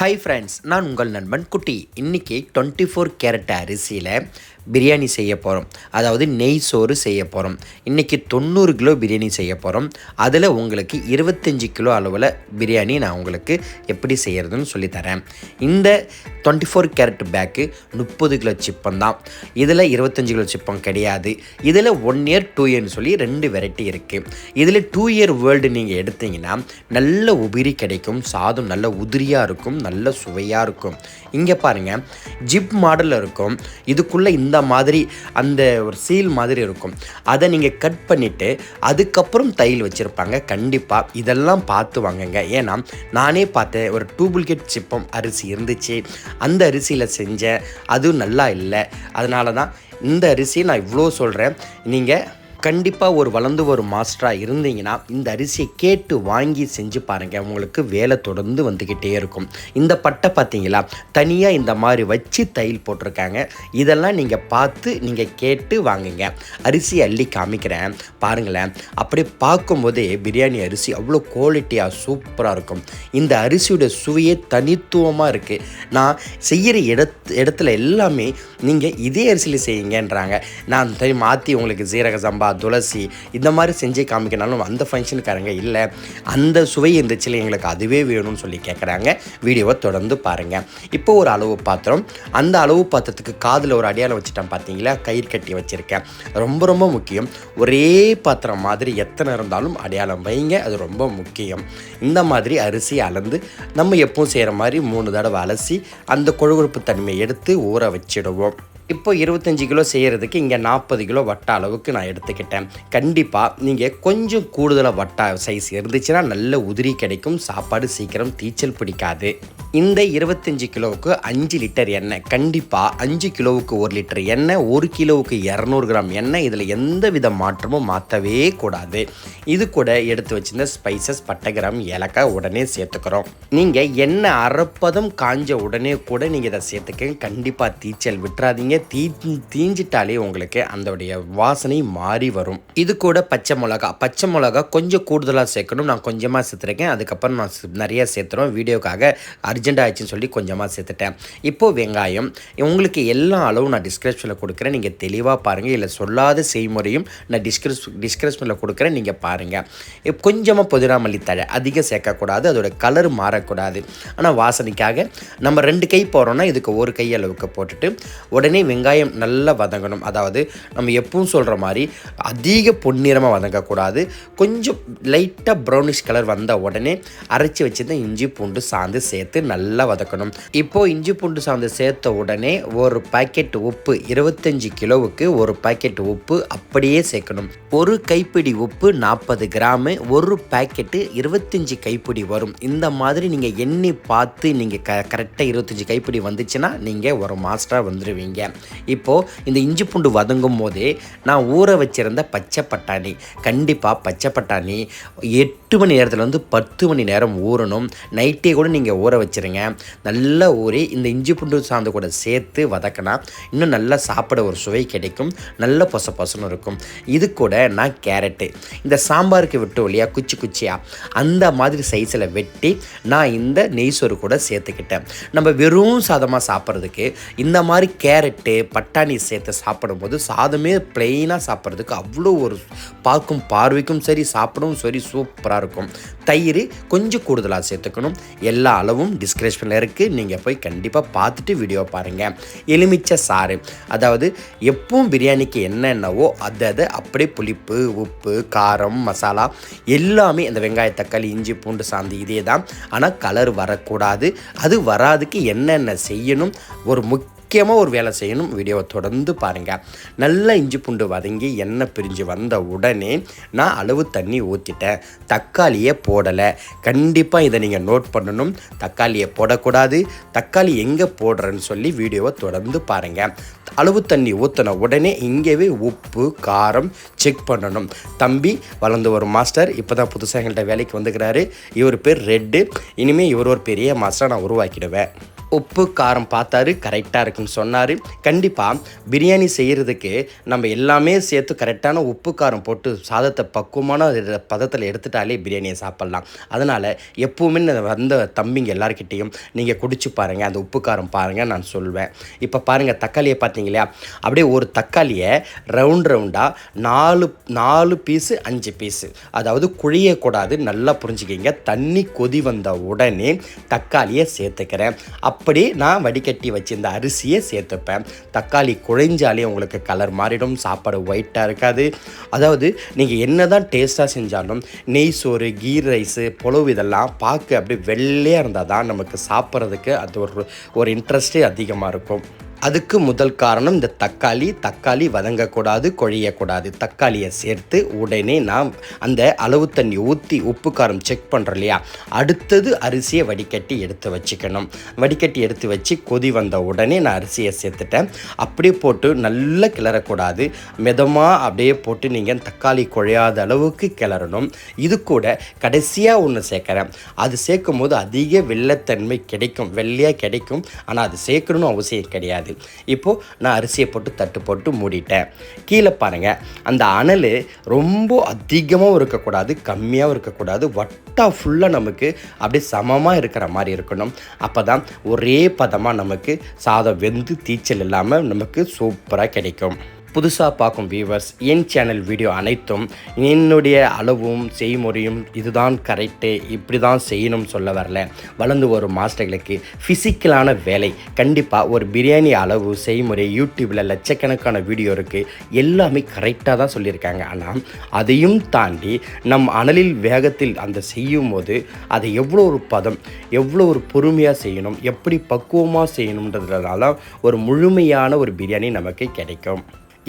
Hi friends நான் உங்கள் நண்பன் குட்டி. இன்றைக்கி டுவெண்ட்டி ஃபோர் கேரட் அரிசியில் பிரியாணி செய்ய போகிறோம் அதாவது நெய் சோறு செய்ய போகிறோம் இன்றைக்கி தொண்ணூறு கிலோ பிரியாணி செய்ய போகிறோம் அதில் உங்களுக்கு இருபத்தஞ்சி கிலோ அளவில் பிரியாணி நான் உங்களுக்கு எப்படி செய்கிறதுன்னு சொல்லித்தரேன் இந்த டுவெண்ட்டி ஃபோர் கேரட் பேக்கு முப்பது கிலோ சிப்பம் தான். இதில் இருபத்தஞ்சி கிலோ சிப்பம் கிடையாது. இதில் ஒன் இயர் டூ இயர்னு சொல்லி ரெண்டு வெரைட்டி இருக்குது இதில் டூ இயர் வேர்ல்டு நீங்கள் எடுத்தீங்கன்னா நல்ல உபிரி கிடைக்கும். சாதம் நல்ல உதிரியாக இருக்கும். நல்ல சுவையாக இருக்கும். இங்கே பாருங்கள் ஜிப் மாடலில் இருக்கும். இதுக்குள்ளே இந்த மாதிரி அந்த ஒரு சீல் மாதிரி இருக்கும். அதை நீங்கள் கட் பண்ணிவிட்டு அதுக்கப்புறம் தையல் வச்சுருப்பாங்க. கண்டிப்பாக இதெல்லாம் பார்த்து வாங்குங்க. ஏன்னா நானே பார்த்தேன் ஒரு டூப்ளிகேட் சிப்பம் அரிசி இருந்துச்சு. அந்த அரிசியில் செஞ்சேன். அதுவும் நல்லா இல்லை. அதனால தான் இந்த அரிசி நான் இவ்வளோ சொல்கிறேன் நீங்கள் கண்டிப்பாக ஒரு வளர்ந்து வரும் மாஸ்டராக இருந்தீங்கன்னா இந்த அரிசியை கேட்டு வாங்கி செஞ்சு பாருங்கள் உங்களுக்கு வேலை தொடர்ந்து வந்துக்கிட்டே இருக்கும். இந்த பட்டை பார்த்தீங்களா தனியாக இந்த மாதிரி வச்சு தையல் போட்டிருக்காங்க. இதெல்லாம் நீங்கள் பார்த்து நீங்கள் கேட்டு வாங்குங்க. அரிசி அள்ளி காமிக்கிறேன். பாருங்களேன். அப்படி பார்க்கும்போதே பிரியாணி அரிசி அவ்வளோ குவாலிட்டியாக சூப்பராக இருக்கும். இந்த அரிசியோட சுவையே தனித்துவமாக இருக்குது நான் செய்கிற இடத்து இடத்துல எல்லாமே நீங்கள் இதே அரிசியில் செய்யுங்கன்றாங்க. நான் மாற்றி உங்களுக்கு ஜீரக சம்பா துளசி இந்த மாதிரி செஞ்சு காமிக்கனாலும் அந்த ஃபங்க்ஷனுக்காரங்க இல்லை. அந்த சுவை இருந்துச்சுல எங்களுக்கு அதுவே வேணும்னு சொல்லி கேட்குறாங்க வீடியோவை தொடர்ந்து பாருங்கள் இப்போ ஒரு அளவு பாத்திரம். அந்த அளவு பாத்திரத்துக்கு காதில் ஒரு அடையாளம் வச்சுட்டேன் பார்த்தீங்களா கயிறு கட்டி வச்சுருக்கேன். ரொம்ப ரொம்ப முக்கியம். ஒரே பாத்திரம் மாதிரி எத்தனை இருந்தாலும் அடையாளம் வைங்க. அது ரொம்ப முக்கியம். இந்த மாதிரி அரிசி அளந்து நம்ம எப்பவும் செய்கிற மாதிரி மூணு தடவை அலசி அந்த கொழுகொழுப்பு தன்மையை எடுத்து ஊற வச்சிடுவோம். இப்போ இருபத்தஞ்சி கிலோ செய்கிறதுக்கு இங்கே நாற்பது கிலோ வட்ட அளவுக்கு நான் எடுத்துக்கிட்டேன். கண்டிப்பாக நீங்கள் கொஞ்சம் கூடுதலாக வட்டா சைஸ் இருந்துச்சுன்னா நல்ல உதிரி கிடைக்கும் சாப்பாடு சீக்கிரம் தீச்சல் பிடிக்காது. இந்த இருபத்தஞ்சி கிலோவுக்கு அஞ்சு லிட்டர் எண்ணெய் கண்டிப்பாக அஞ்சு கிலோவுக்கு ஒரு லிட்டர் எண்ணெய் ஒரு கிலோவுக்கு இரநூறு கிராம் எண்ணெய் இதில் எந்த வித மாற்றமும் மாற்றவே கூடாது. இது கூட எடுத்து வச்சிருந்த ஸ்பைசஸ் பட்டை கிராம் ஏலக்காய் உடனே சேர்த்துக்கிறோம். நீங்கள் எண்ணெய் அரைப்பதம் காஞ்ச உடனே கூட நீங்கள் இதை சேர்த்துக்க கண்டிப்பாக தீச்சல் விட்டுறாதீங்க. தீ தீஞ்சிட்டாலே உங்களுக்கு அதோடைய வாசனை மாறி வரும். இது கூட பச்சை மிளகா. பச்சை மிளகா கொஞ்சம் கூடுதலாக சேர்க்கணும். நான் கொஞ்சமாக சேர்த்துருக்கேன். அதுக்கப்புறம் நான் நிறைய சேர்த்துறோம். வீடியோக்காக அர்ஜென்ட் ஆயிடுச்சுன்னு சொல்லி கொஞ்சமாக சேர்த்துட்டேன். இப்போது வெங்காயம் உங்களுக்கு எல்லா அளவும் நான் டிஸ்கிரிப்ஷனில் கொடுக்குறேன். நீங்கள் தெளிவாக பாருங்கள் இல்லை சொல்லாத செய்முறையும் நான் டிஸ்கிரிப் டிஸ்கிரிப்ஷனில் கொடுக்குறேன். நீங்கள் பாருங்கள் கொஞ்சமாக புதினா தழை அதிகம் சேர்க்கக்கூடாது. அதோட கலர் மாறக்கூடாது. ஆனால் வாசனைக்காக நம்ம ரெண்டு கை போகிறோன்னா இதுக்கு ஒரு கை அளவுக்கு போட்டுட்டு உடனே வெங்காயம் நல்லா வதங்கணும். அதாவது நம்ம எப்பவும் சொல்கிற மாதிரி அதிக பொன்னிறமாக வதங்கக்கூடாது. கொஞ்சம் லைட்டாக ப்ரௌனிஷ் கலர் வந்த உடனே அரைச்சி வச்சிருந்த இஞ்சி பூண்டு சாந்து சேர்த்து நல்லா வதக்கணும். இப்போது இஞ்சி பூண்டு சாந்து சேர்த்த உடனே ஒரு பாக்கெட் உப்பு இருபத்தஞ்சி கிலோவுக்கு ஒரு பாக்கெட் உப்பு அப்படியே சேர்க்கணும். ஒரு கைப்பிடி உப்பு நாற்பது கிராமு ஒரு பாக்கெட்டு இருபத்தஞ்சி கைப்பிடி வரும். இந்த மாதிரி நீங்கள் எண்ணி பார்த்து நீங்கள் க கரெக்டாக இருபத்தஞ்சி கைப்பிடி வந்துச்சுன்னா நீங்கள் ஒரு மாஸ்டராக வந்துடுவீங்க இப்போது இந்த இஞ்சி பூண்டு வதங்கும் போதே நான் ஊற வச்சிருந்த பச்சை பட்டாணி கண்டிப்பாக பச்சை பட்டாணி எட்டு மணி நேரத்தில் வந்து பத்து மணி நேரம் ஊறணும். நைட்டே கூட நீங்கள் ஊற வச்சிருங்க. நல்லா ஊறி இந்த இஞ்சி பூண்டு சாந்து கூட சேர்த்து வதக்கினா இன்னும் நல்லா சாப்பிட ஒரு சுவை கிடைக்கும். நல்ல பொச பொசன்னு இருக்கும். இது கூட நான் கேரட்டு. இந்த சாம்பாருக்கு விட்டு இல்லையா குச்சி குச்சியாக அந்த மாதிரி சைஸில் வெட்டி நான் இந்த நெய் சோறு கூட சேர்த்துக்கிட்டேன். நம்ம வெறும் சாதமாக சாப்பிட்றதுக்கு இந்த மாதிரி கேரட்டு பட்டாணி சேர்த்து சாப்பிடும்போது சாதமே பிளெயினாக சாப்பிட்றதுக்கு அவ்வளோ ஒரு பார்க்கும் பார்வைக்கும் சரி சாப்பிடவும் சரி சூப்பராக இருக்கும். தயிர் கொஞ்சம் கூடுதலாக சேர்த்துக்கணும். எல்லா அளவும் டிஸ்கிரிப்ஷனில் இருக்குது நீங்கள் போய் கண்டிப்பாக பார்த்துட்டு வீடியோ பாருங்கள் எலுமிச்சை சாறு. அதாவது எப்பவும் பிரியாணிக்கு என்னென்னவோ அதை அதை அப்படியே புளிப்பு உப்பு காரம் மசாலா எல்லாமே இந்த வெங்காய தக்காளி இஞ்சி பூண்டு சாந்து இதே தான். ஆனால் கலர் வரக்கூடாது. அது வராதுக்கு என்னென்ன செய்யணும்? ஒரு முக்கிய முக்கியமாக ஒரு வேலை செய்யணும். வீடியோவை தொடர்ந்து பாருங்கள் நல்லா இஞ்சி பூண்டு வதங்கி எண்ணெய் பிரிஞ்சு வந்த உடனே நான் அளவு தண்ணி ஊற்றிட்டேன் தக்காளியை போடலை. கண்டிப்பாக இதை நீங்கள் நோட் பண்ணணும். தக்காளியை போடக்கூடாது. தக்காளி எங்கே போடுறேன்னு சொல்லி வீடியோவை தொடர்ந்து பாருங்கள் அளவு தண்ணி ஊற்றின உடனே இங்கேவே உப்பு காரம் செக் பண்ணணும். தம்பி வளர்ந்து வரும் மாஸ்டர் இப்போ தான் புதுசாக எங்கள்கிட்ட வேலைக்கு வந்துக்கிறாரு. இவர் பேர் ரெட்டு. இனிமேல் இவர் ஒரு பெரிய மாஸ்டரை நான் உருவாக்கிடுவேன். உப்பு காரம் பார்த்தாரு கரெக்டாக இருக்குன்னு சொன்னார். கண்டிப்பாக பிரியாணி செய்கிறதுக்கு நம்ம எல்லாமே சேர்த்து கரெக்டான உப்பு காரம் போட்டு சாதத்தை பக்குவமான பதத்தில் எடுத்துட்டாலே பிரியாணியை சாப்பிட்லாம். அதனால் எப்போவுமே நான் வந்த தம்பிங்க எல்லாருக்கிட்டேயும் நீங்கள் குடிச்சு பாருங்கள் அந்த உப்பு காரம் பாருங்கள் நான் சொல்வேன். இப்போ பாருங்கள் தக்காளியை பார்த்தீங்க இல்லையா? அப்படியே ஒரு தக்காளியை ரவுண்ட் ரவுண்டாக நாலு நாலு பீஸு அஞ்சு பீஸு அதாவது குழியக்கூடாது நல்லா புரிஞ்சுக்கிங்க. தண்ணி கொதி வந்த உடனே தக்காளியை சேர்த்துக்கிறேன். அப் அப்படி நான் வடிகட்டி வச்சிருந்த அரிசியை சேர்த்துப்பேன். தக்காளி குழைஞ்சாலே உங்களுக்கு கலர் மாறிடும் சாப்பாடு ஒயிட்டாக இருக்காது. அதாவது நீங்கள் என்ன தான் டேஸ்ட்டாக செஞ்சாலும் நெய் சோறு கீ ரைஸு புலவு இதெல்லாம் பார்க்க அப்படியே வெள்ளையாக இருந்தால் தான் நமக்கு சாப்பிட்றதுக்கு அது ஒரு ஒரு இன்ட்ரெஸ்ட்டே அதிகமாக இருக்கும். அதுக்கு முதல் காரணம் இந்த தக்காளி. தக்காளி வதங்கக்கூடாது குழையக்கூடாது. தக்காளியை சேர்த்து உடனே நான் அந்த அளவு தண்ணி ஊற்றி உப்பு காரம் செக் பண்ணுறோம் இல்லையா? அடுத்தது அரிசியை வடிகட்டி எடுத்து வச்சுக்கணும். வடிகட்டி எடுத்து வச்சு கொதி வந்த உடனே நான் அரிசியை சேர்த்துட்டேன். அப்படியே போட்டு நல்லா கிளறக்கூடாது. மிதமாக அப்படியே போட்டு நீங்கள் தக்காளி குழையாத அளவுக்கு கிளறணும். இது கூட கடைசியாக ஒன்று சேர்க்குறேன். அது சேர்க்கும் போது அதிக வெள்ளைத்தன்மை கிடைக்கும். வெள்ளையாக கிடைக்கும். ஆனால் அது சேர்க்கணும்னு அவசியம் கிடையாது. இப்போது நான் அரிசியை போட்டு தட்டு போட்டு மூடிட்டேன். கீழே பாருங்கள் அந்த அனல் ரொம்ப அதிகமாகவும் இருக்கக்கூடாது கம்மியாகவும் இருக்கக்கூடாது வட்டா ஃபுல்லாக நமக்கு அப்படியே சமமாக இருக்கிற மாதிரி இருக்கணும். அப்போ தான் ஒரே பதமாக நமக்கு சாதம் வெந்து தீச்சல் இல்லாமல் நமக்கு சூப்பராக கிடைக்கும். புதுசாக பார்க்கும் வியூவர்ஸ் என் சேனல் வீடியோ அனைத்தும் என்னுடைய அளவும் செய்முறையும் இதுதான் கரெக்டு இப்படி தான் செய்யணும்னு சொல்ல வரல. வளர்ந்து வரும் மாஸ்டர்களுக்கு ஃபிசிக்கலான வேலை கண்டிப்பாக ஒரு பிரியாணி அளவு செய்முறை யூடியூப்பில் லட்சக்கணக்கான வீடியோ இருக்குது எல்லாமே கரெக்டாக தான் சொல்லியிருக்காங்க. ஆனால் அதையும் தாண்டி நம் அனலில் வேகத்தில் அந்த செய்யும் போது அதை எவ்வளோ ஒரு பதம் எவ்வளோ ஒரு பொறுமையாக செய்யணும் எப்படி பக்குவமாக செய்யணுன்றதுனால ஒரு முழுமையான ஒரு பிரியாணி நமக்கு கிடைக்கும்.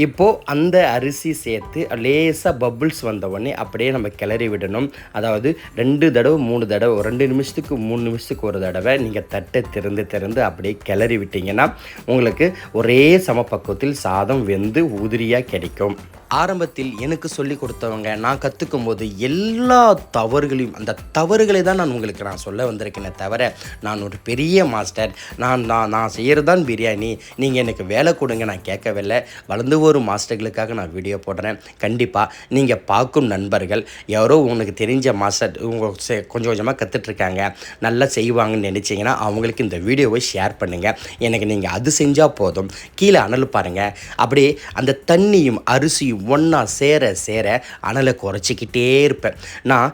இப்போது அந்த அரிசி சேர்த்து லேசாக பபுள்ஸ் வந்த உடனே அப்படியே நம்ம கிளறி விடணும். அதாவது ரெண்டு தடவை மூணு தடவை ஒரு ரெண்டு நிமிஷத்துக்கு மூணு நிமிஷத்துக்கு ஒரு தடவை நீங்கள் தட்டை திறந்து திறந்து அப்படியே கிளறி விட்டீங்கன்னா உங்களுக்கு ஒரே சமப்பக்குவத்தில் சாதம் வெந்து உதிரியாக கிடைக்கும். ஆரம்பத்தில் எனக்கு சொல்லி கொடுத்தவங்க நான் கற்றுக்கும் போது எல்லா தவறுகளையும் அந்த தவறுகளை தான் நான் உங்களுக்கு நான் சொல்ல வந்திருக்கேனே தவிர நான் ஒரு பெரிய மாஸ்டர் நான் நான் நான் செய்கிறது தான் பிரியாணி. நீங்கள் எனக்கு வேலை கொடுங்க நான் கேட்கவில்லை. வளர்ந்து ஒரு மாஸ்டர்களுக்காக நான் வீடியோ போடுறேன். கண்டிப்பாக நீங்கள் பார்க்கும் நண்பர்கள் யாரோ உங்களுக்கு தெரிஞ்ச மாஸ்டர் உங்க கொஞ்சம் கொஞ்சமாக கற்றுட்ருக்காங்க நல்லா செய்வாங்கன்னு நினச்சிங்கன்னா அவங்களுக்கு இந்த வீடியோவை ஷேர் பண்ணுங்கள் எனக்கு நீங்கள் அது செஞ்சால் போதும். கீழே அனல் பாருங்கள் அப்படியே அந்த தண்ணியும் அரிசியும் ஒன்றா சேர சேர அனலை குறைச்சிக்கிட்டே இருப்பேன். நான்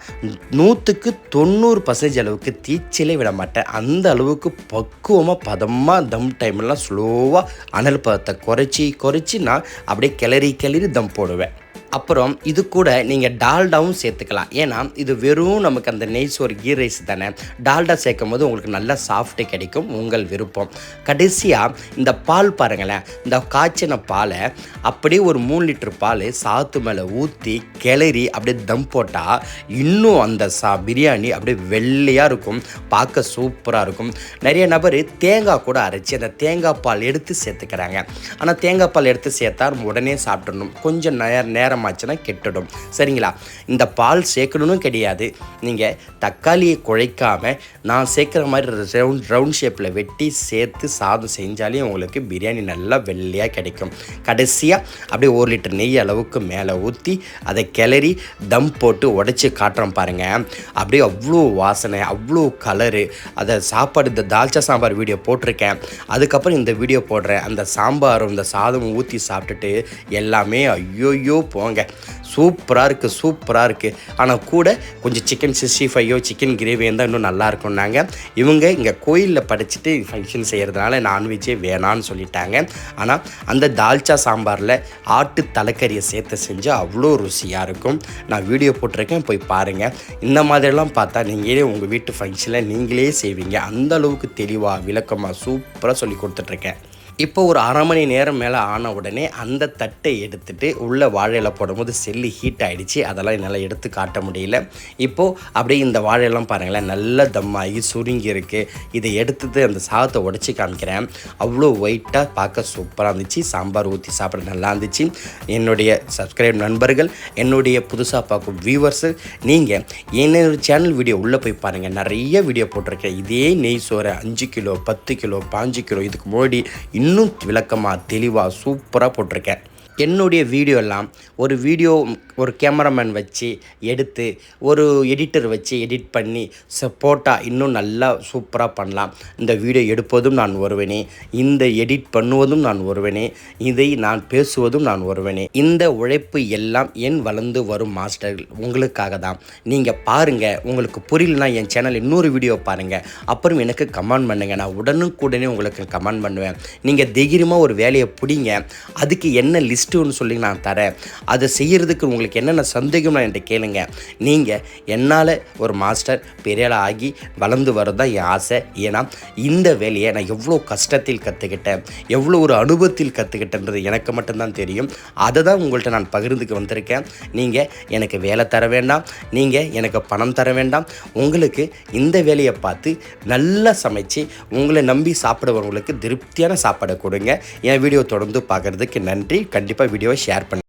நூற்றுக்கு தொண்ணூறு பர்சன்டேஜ் அளவுக்கு தீச்சலே விட மாட்டேன். அந்த அளவுக்கு பக்குவமாக பதமாக தம் டைம்லாம் ஸ்லோவாக அனல் பதத்தை குறைச்சி குறைச்சி நான் அப்படியே கிளறி கிளறி தம் போடுவேன். அப்புறம் இது கூட நீங்கள் டால்டாவும் சேர்த்துக்கலாம். ஏன்னா இது வெறும் நமக்கு அந்த நெய் சோறு கீ ரைஸ் தானே. டால்டா சேர்க்கும் போது உங்களுக்கு நல்ல சாஃப்ட்டு கிடைக்கும் உங்கள் விருப்பம். கடைசியாக இந்த பால் பாருங்களேன் இந்த காய்ச்சின பாலை அப்படியே ஒரு மூணு லிட்டர் பால் சாத்து மேலே ஊற்றி கிளறி அப்படியே தம் போட்டால் இன்னும் அந்த சா பிரியாணி அப்படியே வெள்ளையாக இருக்கும் பார்க்க சூப்பராக இருக்கும். நிறைய நபர் தேங்காய் கூட அரைச்சி அந்த தேங்காய் பால் எடுத்து சேர்த்துக்கிறாங்க. ஆனால் தேங்காய் பால் எடுத்து சேர்த்தா உடனே சாப்பிட்றணும் கொஞ்சம் நேர ஆச்சுன்னா கெட்டுடும். சரிங்களா? இந்த பால் சேர்க்கணும்னு கிடையாது. நீங்கள் தக்காளியை குழைக்காம நான் சேர்க்குற மாதிரி ரவுண்ட் ரவுண்ட் ஷேப்பில் வெட்டி சேர்த்து சாதம் செஞ்சாலே உங்களுக்கு பிரியாணி நல்லா வெள்ளையாக கிடைக்கும். கடைசியாக அப்படியே ஒரு லிட்டர் நெய் அளவுக்கு மேலே ஊற்றி அதை கிளறி தம் போட்டு உடச்சி காட்டுறோம் பாருங்கள் அப்படியே அவ்வளோ வாசனை அவ்வளோ கலரு அதை சாப்பாடு இந்த தால்ச்சா சாம்பார் வீடியோ போட்டிருக்கேன். அதுக்கப்புறம் இந்த வீடியோ போடுறேன். அந்த சாம்பாரும் இந்த சாதமும் ஊற்றி சாப்பிட்டுட்டு எல்லாமே ஐயோயோ போங்க. சூப்பராக இருக்குது சூப்பராக இருக்குது ஆனால் கூட கொஞ்சம் சிக்கன் சிக்ஸ்டி ஃபைவோ சிக்கன் கிரேவி இருந்தால் இன்னும் நல்லா இருக்கும்னாங்க. இவங்க இங்கே கோயிலில் படிச்சுட்டு ஃபங்க்ஷன் செய்கிறதுனால நான்வெஜ்ஜே வேணான்னு சொல்லிட்டாங்க. ஆனால் அந்த தால்ச்சா சாம்பாரில் ஆட்டு தலைக்கறியை சேர்த்து செஞ்சால் அவ்வளோ ருசியாக இருக்கும். நான் வீடியோ போட்டிருக்கேன் போய் பாருங்கள் இந்த மாதிரிலாம் பார்த்தா நீங்களே உங்கள் வீட்டு ஃபங்க்ஷனில் நீங்களே செய்வீங்க. அந்த அளவுக்கு தெளிவாக விளக்கமாக சூப்பராக சொல்லி கொடுத்துட்ருக்கேன் இப்போ ஒரு அரை மணி நேரம் மேலே ஆன உடனே அந்த தட்டை எடுத்துட்டு உள்ளே வாழையில போடும்போது செல்லு ஹீட் ஆகிடுச்சு அதெல்லாம் என்னால் எடுத்து காட்ட முடியல. இப்போது அப்படியே இந்த வாழையெல்லாம் பாருங்களேன் நல்லா தம்மாகி சுருங்கி இருக்குது இதை எடுத்துட்டு அந்த சாதத்தை உடச்சி காமிக்கிறேன். அவ்வளோ ஒயிட்டாக பார்க்க சூப்பராக இருந்துச்சு. சாம்பார் ஊற்றி சாப்பிட நல்லா இருந்துச்சு. என்னுடைய சப்ஸ்கிரைப் நண்பர்கள் என்னுடைய புதுசாக பார்க்கும் வியூவர்ஸு நீங்கள் என்னோட சேனல் வீடியோ உள்ளே போய் பாருங்கள் நிறைய வீடியோ போட்டிருக்கேன். இதே நெய் சோறை அஞ்சு கிலோ பத்து கிலோ பாஞ்சு கிலோ இதுக்கு முன்னாடி இன்னும் விளக்கமாக தெளிவாக சூப்பராக போட்டிருக்கேன். என்னுடைய வீடியோ எல்லாம் ஒரு வீடியோ ஒரு கேமராமேன் வச்சு எடுத்து ஒரு எடிட்டர் வச்சு எடிட் பண்ணி போட்டால் இன்னும் நல்லா சூப்பராக பண்ணலாம். இந்த வீடியோ எடுப்பதும் நான் வருவேனே இந்த எடிட் பண்ணுவதும் நான் வருவேனே இதை நான் பேசுவதும் நான் வருவேனே இந்த உழைப்பு எல்லாம் என் வளர்ந்து வரும் மாஸ்டர்கள் உங்களுக்காக தான். நீங்கள் பாருங்கள் உங்களுக்கு புரியலனா என் சேனல் இன்னொரு வீடியோ பாருங்கள் அப்புறம் எனக்கு கமெண்ட் பண்ணுங்கள் நான் உடனுக்குடனே உங்களுக்கு கமெண்ட் பண்ணுவேன். நீங்கள் தைரியமாக ஒரு வேலையை பிடிங்க. அதுக்கு என்ன லிஸ்ட் லிஸ்ட்டுன்னு சொல்லி நான் தரேன். அதை செய்கிறதுக்கு உங்களுக்கு என்னென்ன சந்தேகம் என்கிட்ட கேளுங்க. நீங்கள் என்னால் ஒரு மாஸ்டர் பெரிய ஆகி வளர்ந்து வரது தான் என் ஆசை. ஏன்னா இந்த வேலையை நான் எவ்வளோ கஷ்டத்தில் கற்றுக்கிட்டேன் எவ்வளோ ஒரு அனுபவத்தில் கற்றுக்கிட்டேன்றது எனக்கு மட்டும்தான் தெரியும். அதை தான் உங்கள்கிட்ட நான் பகிர்ந்துக்கு வந்திருக்கேன். நீங்கள் எனக்கு வேலை தர வேண்டாம் நீங்கள் எனக்கு பணம் தர வேண்டாம். உங்களுக்கு இந்த வேலையை பார்த்து நல்லா சமைச்சு உங்களை நம்பி சாப்பிடுவவங்களுக்கு திருப்தியான சாப்பாடை கொடுங்க. என் வீடியோ தொடர்ந்து பார்க்குறதுக்கு நன்றி. கண்டிப்பாக கண்டிப்பாக வீடியோவை ஷேர் பண்ணு.